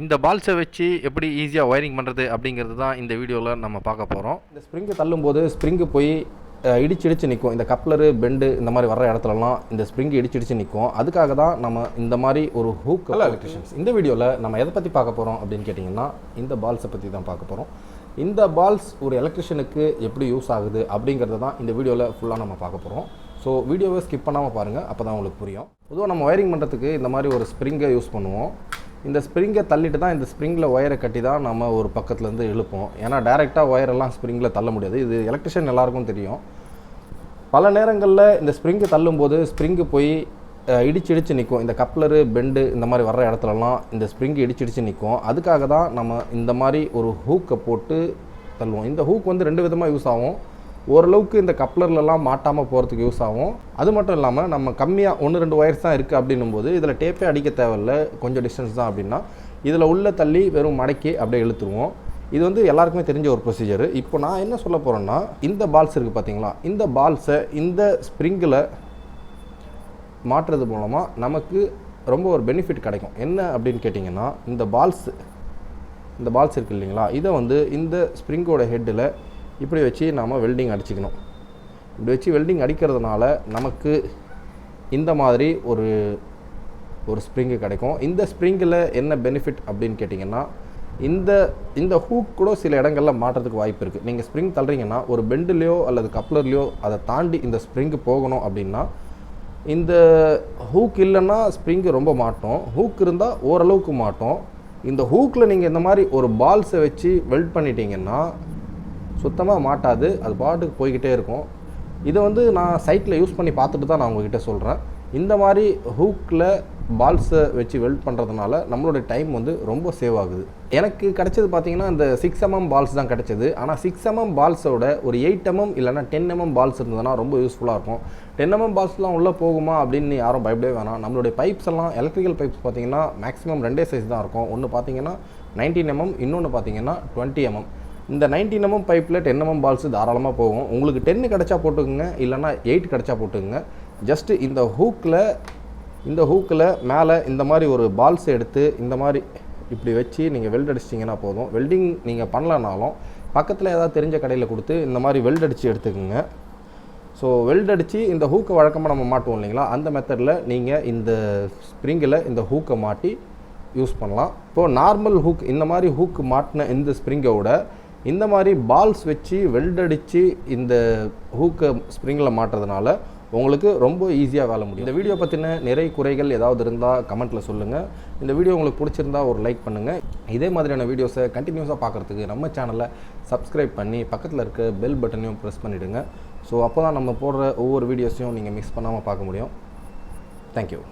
இந்த பால்ஸை வச்சு எப்படி ஈஸியாக ஒயரிங் பண்ணுறது அப்படிங்கிறது தான் இந்த வீடியோவில் நம்ம பார்க்க போகிறோம் இந்த ஸ்ப்ரிங்கு தள்ளும்போது ஸ்ப்ரிங்கு போய் இடிச்சு இடிச்சு நிற்கும் இந்த கப்ளரு பெண்டு இந்த மாதிரி வர்ற இடத்துலலாம் இந்த ஸ்ப்ரிங்கு இடிச்சு இடிச்சு நிற்கும் அதுக்காக தான் நம்ம இந்த மாதிரி ஒரு ஹூக் எலக்ட்ரிஷியன்ஸ் இந்த வீடியோவில் நம்ம எதை பற்றி பார்க்க போகிறோம் அப்படின்னு கேட்டிங்கன்னா இந்த பால்ஸை பற்றி தான் பார்க்க போகிறோம் இந்த பால்ஸ் ஒரு எலக்ட்ரிஷியனுக்கு எப்படி யூஸ் ஆகுது அப்படிங்கிறத தான் இந்த வீடியோவில் ஃபுல்லாக நம்ம பார்க்க போகிறோம் ஸோ வீடியோவை ஸ்கிப் பண்ணாமல் பாருங்கள் அப்போ தான் உங்களுக்கு புரியும். பொதுவாக நம்ம ஒயரிங் பண்ணுறதுக்கு இந்த மாதிரி ஒரு ஸ்ப்ரிங்கை யூஸ் பண்ணுவோம். இந்த ஸ்ப்ரிங்கை தள்ளிட்டு தான் இந்த ஸ்ப்ரிங்கில் ஒயரை கட்டி தான் நம்ம ஒரு பக்கத்துலேருந்து இழுப்போம். ஏன்னா டேரெக்டாக ஒயரெல்லாம் ஸ்ப்ரிங்கில் தள்ள முடியாது. இது எலக்ட்ரிஷியன் எல்லாருக்கும் தெரியும். பல நேரங்களில் இந்த ஸ்ப்ரிங்கு தள்ளும்போது ஸ்ப்ரிங்கு போய் இடிச்சு இடிச்சு நிற்கும் இந்த கப்ளரு பெண்டு இந்த மாதிரி வர்ற இடத்துலலாம் இந்த ஸ்ப்ரிங்கு இடிச்சு இடிச்சு நிற்கும் அதுக்காக தான் நம்ம இந்த மாதிரி ஒரு ஹூக்கை போட்டு தள்ளுவோம். இந்த ஹூக் வந்து ரெண்டு விதமாக யூஸ் ஆகும். ஓரளவுக்கு இந்த கப்ளர்லலாம் மாட்டாமல் போகிறதுக்கு யூஸ் ஆகும். அது மட்டும் இல்லாமல் நம்ம கம்மியாக ஒன்று ரெண்டு ஒயர்ஸ் தான் இருக்குது அப்படின்னும் போது இதில் டேப்பே அடிக்க தேவையில்ல. கொஞ்சம் டிஸ்டன்ஸ் தான் அப்படின்னா இதில் உள்ள தள்ளி வெறும் மடக்கி அப்படியே இழுத்துருவோம். இது வந்து எல்லாருக்குமே தெரிஞ்ச ஒரு ப்ரொசீஜர் இப்போ நான் என்ன சொல்ல போகிறேன்னா இந்த பால்ஸ் இருக்குது பார்த்தீங்களா இந்த பால்ஸை இந்த ஸ்ப்ரிங்கில் மாற்றுறது மூலமாக நமக்கு ரொம்ப ஒரு பெனிஃபிட் கிடைக்கும். என்ன அப்படின்னு கேட்டிங்கன்னா இந்த பால்ஸ் இந்த பால்ஸ் இருக்குது இல்லைங்களா? இதை வந்து இந்த ஸ்ப்ரிங்கோட ஹெட்டில் இப்படி வச்சு நாம் வெல்டிங் அடிச்சுக்கணும். இப்படி வச்சு வெல்டிங் அடிக்கிறதுனால நமக்கு இந்த மாதிரி ஒரு ஒரு ஸ்ப்ரிங்கு கிடைக்கும். இந்த ஸ்ப்ரிங்கில் என்ன பெனிஃபிட் அப்படின்னு கேட்டிங்கன்னா இந்த இந்த ஹூக் கூட சில இடங்களில் மாட்டுறதுக்கு வாய்ப்பு இருக்குது நீங்கள் ஸ்ப்ரிங் தள்ளுறீங்கன்னா ஒரு பெண்டுலேயோ அல்லது கப்ளர்லேயோ அதை தாண்டி இந்த ஸ்ப்ரிங்கு போகணும் அப்படின்னா இந்த ஹூக் இல்லைன்னா ஸ்ப்ரிங்கு ரொம்ப மாட்டோம். ஹூக் இருந்தால் ஓரளவுக்கு மாட்டோம். இந்த ஹூக்கில் நீங்கள் இந்த மாதிரி ஒரு பால்ஸை வச்சு வெல்ட் பண்ணிட்டீங்கன்னா சுத்தமாக மாட்டாது. அது பாட்டுக்கு போய்கிட்டே இருக்கும். இதை வந்து நான் சைட்டில் யூஸ் பண்ணி பார்த்துட்டு தான் நான் உங்ககிட்ட சொல்கிறேன் இந்த மாதிரி ஹூக்கில் பால்ஸை வச்சு வெல்ட் பண்ணுறதுனால நம்மளோட டைம் வந்து ரொம்ப சேவ் ஆகுது. எனக்கு கிடைச்சது பார்த்தீங்கன்னா இந்த சிக்ஸ் எம்எம் பால்ஸ் தான் கிடைச்சது. ஆனால் சிக்ஸ் எம்எம் பால்ஸோட ஒரு எயிட் எம்எம் இல்லைனா டென் எம்எம் பால்ஸ் இருந்ததுன்னா ரொம்ப யூஸ்ஃபுல்லாக இருக்கும். டென் எம்எம் பால்ஸ்லாம் உள்ளே போகுமா அப்படின்னு யாரும் பயப்படவே வேணாம். நம்மளுடைய பைப்ஸ் எல்லாம் எலக்ட்ரிக்கல் பைப்ஸ் பார்த்தீங்கன்னா மேக்ஸிமம் ரெண்டே சைஸ் தான் இருக்கும். ஒன்று பார்த்தீங்கன்னா நைன்டீன் எம்எம் இன்னொன்று பார்த்தீங்கன்னா டுவெண்ட்டி எம்எம் இந்த நைன்டீன் எம்எம் பைப்பில் டென் எம்எம் பால்ஸ் தாராளமாக போகும். உங்களுக்கு டென்னு கிடச்சா போட்டுக்குங்க இல்லைனா எயிட் கிடச்சா போட்டுக்குங்க. ஜஸ்ட்டு இந்த ஹூக்கில் இந்த ஹூக்கில் மேலே இந்த மாதிரி ஒரு பால்ஸ் எடுத்து இந்த மாதிரி இப்படி வச்சு நீங்கள் வெல்ட் அடிச்சிட்டிங்கன்னா போதும். வெல்டிங் நீங்கள் பண்ணலனாலும் பக்கத்தில் ஏதாவது தெரிஞ்ச கடையில் கொடுத்து இந்த மாதிரி வெல்ட் அடித்து எடுத்துக்கோங்க. ஸோ வெல்ட் அடித்து இந்த ஹூக்கை வழக்கமாக நம்ம மாட்டுவோம் இல்லைங்களா? அந்த மெத்தடில் நீங்கள் இந்த ஸ்ப்ரிங்கில் இந்த ஹூக்கை மாட்டி யூஸ் பண்ணலாம். இப்போது நார்மல் ஹூக் இந்த மாதிரி ஹூக் மாட்டின இந்த ஸ்ப்ரிங்கோட இந்த மாதிரி பால்ஸ் வச்சு வெல்ட் அடித்து இந்த ஹூக்கை ஸ்ப்ரிங்கில் மாட்டுறதுனால உங்களுக்கு ரொம்ப ஈஸியாக வேலை முடியும். இந்த வீடியோ பற்றின நிறை குறைகள் ஏதாவது இருந்தால் கமெண்ட்டில் சொல்லுங்கள் இந்த வீடியோ உங்களுக்கு பிடிச்சிருந்தா ஒரு லைக் பண்ணுங்கள் இதே மாதிரியான வீடியோஸை கண்டினியூஸாக பார்க்குறதுக்கு நம்ம சேனலை சப்ஸ்கிரைப் பண்ணி பக்கத்தில் இருக்க பெல் பட்டனையும் ப்ரெஸ் பண்ணிவிடுங்க ஸோ அப்போ தான் நம்ம போடுற ஒவ்வொரு வீடியோஸையும் நீங்கள் மிஸ் பண்ணாமல் பார்க்க முடியும். தேங்க்யூ